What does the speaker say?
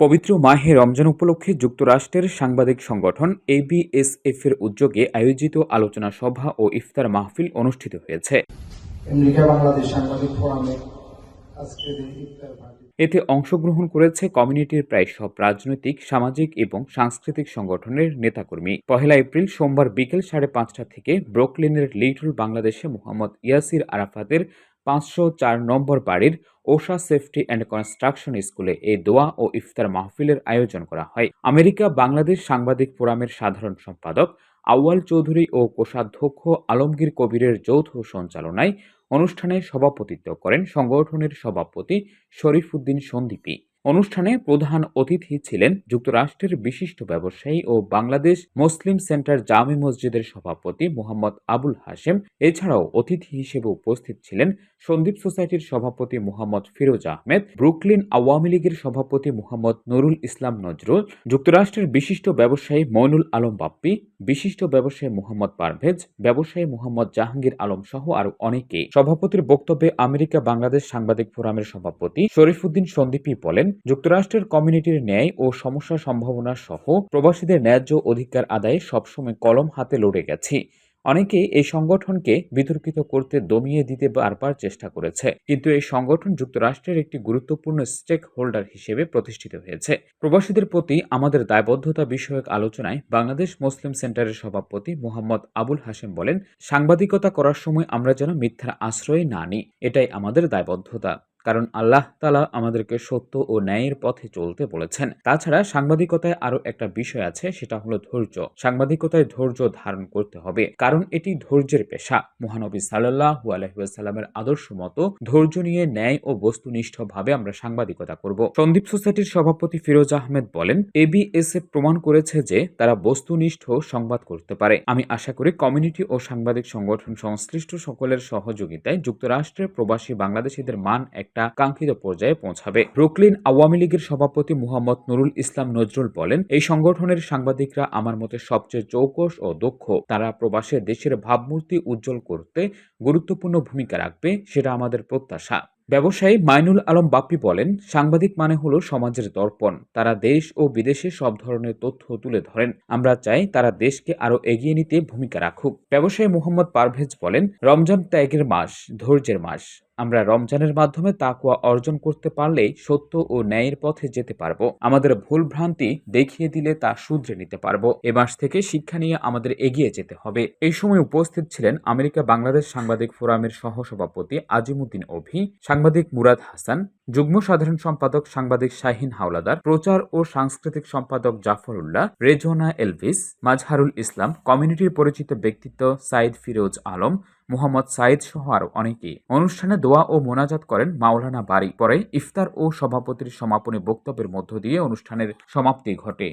পবিত্র মাহে রমজান উপলক্ষে যুক্তরাষ্ট্রের সাংবাদিক সংগঠন এবিএসএফ এর উদ্যোগে আয়োজিত আলোচনা সভা ও ইফতার মাহফিল অনুষ্ঠিত হয়েছে। এতে অংশগ্রহণ করেছে কমিউনিটির প্রায় সব রাজনৈতিক সামাজিক এবং সাংস্কৃতিক সংগঠনের নেতাকর্মী। পহেলা এপ্রিল সোমবার বিকেল সাড়ে পাঁচটা থেকে ব্রুকলিনের লিটল বাংলাদেশে মোহাম্মদ ইয়াসির আরাফাতের পাঁচশো চার নম্বর বাড়ির ওষা সেফটি অ্যান্ড কনস্ট্রাকশন স্কুলে এই দোয়া ও ইফতার মাহফিলের আয়োজন করা হয়। আমেরিকা বাংলাদেশ সাংবাদিক ফোরামের সাধারণ সম্পাদক আউয়াল চৌধুরী ও কোষাধ্যক্ষ আলমগীর কবিরের যৌথ সঞ্চালনায় অনুষ্ঠানে সভাপতিত্ব করেন সংগঠনের সভাপতি শরীফ উদ্দিন সন্দীপী। অনুষ্ঠানে প্রধান অতিথি ছিলেন যুক্তরাষ্ট্রের বিশিষ্ট ব্যবসায়ী ও বাংলাদেশ মুসলিম সেন্টার জামি মসজিদের সভাপতি মোহাম্মদ আবুল হাশেম। এছাড়াও অতিথি হিসেবে উপস্থিত ছিলেন সন্দীপ সোসাইটির সভাপতি মোহাম্মদ ফিরোজ আহমেদ, ব্রুকলিন আওয়ামী লীগের সভাপতি মোহাম্মদ নুরুল ইসলাম নজরুল, যুক্তরাষ্ট্রের বিশিষ্ট ব্যবসায়ী মইনুল আলম বাপ্পি বিশিষ্ট ব্যবসায়ী মোহাম্মদ পারভেজ, ব্যবসায়ী মোহাম্মদ জাহাঙ্গীর আলম সহ আরও অনেকে। সভাপতির বক্তব্যে আমেরিকা বাংলাদেশ সাংবাদিক ফোরামের সভাপতি শরীফুদ্দিন সন্দীপী বলেন, যুক্তরাষ্ট্রের কমিউনিটির ন্যায় ও সমস্যা সম্ভাবনা সহ প্রবাসীদের ন্যায্য অধিকার আদায়ে সবসময় কলম হাতে লড়ে গেছি। অনেকে এই সংগঠনকে বিতর্কিত করতে দমিয়ে দিতে বারবার চেষ্টা করেছে। কিন্তু এই সংগঠন যুক্তরাষ্ট্রের একটি গুরুত্বপূর্ণ স্টেক হোল্ডার হিসেবে প্রতিষ্ঠিত হয়েছে। প্রবাসীদের প্রতি আমাদের দায়বদ্ধতা বিষয়ক আলোচনায় বাংলাদেশ মুসলিম সেন্টারের সভাপতি মোহাম্মদ আবুল হাশেম বলেন, সাংবাদিকতা করার সময় আমরা যেন মিথ্যার আশ্রয় না নিই, এটাই আমাদের দায়বদ্ধতা। কারণ আল্লাহ তালা আমাদেরকে সত্য ও ন্যায়ের পথে চলতে বলেছেন। তাছাড়া সাংবাদিকতায় আরও একটা বিষয় আছে, সেটা হলো ধৈর্য। সাংবাদিকতায় ধৈর্য ধারণ করতে হবে, কারণ এটি ধৈর্যের পেশা। মহানবী সাল্লাহ আলহিসাল্লামের আদর্শ মতো ধৈর্য নিয়ে ন্যায় ও বস্তুনিষ্ঠভাবে আমরা সাংবাদিকতা করব। সন্দীপ সোসাইটির সভাপতি ফিরোজ আহমেদ বলেন এবিএসএফ প্রমাণ করেছে যে তারা বস্তুনিষ্ঠ সংবাদ করতে পারে। আমি আশা করি কমিউনিটি ও সাংবাদিক সংগঠন সংশ্লিষ্ট সকলের সহযোগিতায় যুক্তরাষ্ট্রের প্রবাসী বাংলাদেশিদের মান একটা কাঙ্ক্ষিত পর্যায়ে পৌঁছাবে। ব্রুকলিন আওয়ামী লীগের সভাপতি মুহাম্মদ নুরুল ইসলাম নজরুল বলেন, এই সংগঠনের সাংবাদিকরা আমার মতে সবচেয়ে চৌকস ও দক্ষ। তারা প্রবাসে দেশের ভাবমূর্তি উজ্জ্বল করতে গুরুত্বপূর্ণ ভূমিকা রাখবে, সেটা আমাদের প্রত্যাশা। ব্যবসায়ী মাইনুল আলম বাপ্পি বলেন, সাংবাদিক মানে হলো সমাজের দর্পণ। তারা দেশ ও বিদেশে সব ধরনের তথ্য তুলে ধরেন। আমরা চাই তারা দেশকে আরও এগিয়ে নিতে ভূমিকা রাখুক। ব্যবসায়ী মোহাম্মদ পারভেজ বলেন, রমজান ত্যাগের মাস, ধৈর্যের মাস। আমরা রমজানের মাধ্যমে তাকুয়া অর্জন করতে পারলেই সত্য ও ন্যায়ের পথে যেতে পারব। আমাদের ভুল ভ্রান্তি দেখিয়ে দিলে তা শুধরে নিতে পারব। এ মাস থেকে শিক্ষা নিয়ে আমাদের এগিয়ে যেতে হবে। এই সময় উপস্থিত ছিলেন আমেরিকা বাংলাদেশ সাংবাদিক ফোরামের সহসভাপতি আজিমুদ্দিন অভি সাংবাদিক মুরাদ হাসান, যুগ্ম সাধারণ সম্পাদক সাংবাদিক শাহিন হাওলাদার, প্রচার ও সাংস্কৃতিক সম্পাদক জাফর উল্লাহ রেজোনা এলভিস, মাজহারুল ইসলাম, কমিউনিটির পরিচিত ব্যক্তিত্ব সাইদ ফিরোজ আলম, মোহাম্মদ সাইদ সহ আরও অনেকেই। অনুষ্ঠানে দোয়া ও মোনাজাত করেন মাওলানা বাড়ি পরে ইফতার ও সভাপতির সমাপনী বক্তব্যের মধ্য দিয়ে অনুষ্ঠানের সমাপ্তি ঘটে।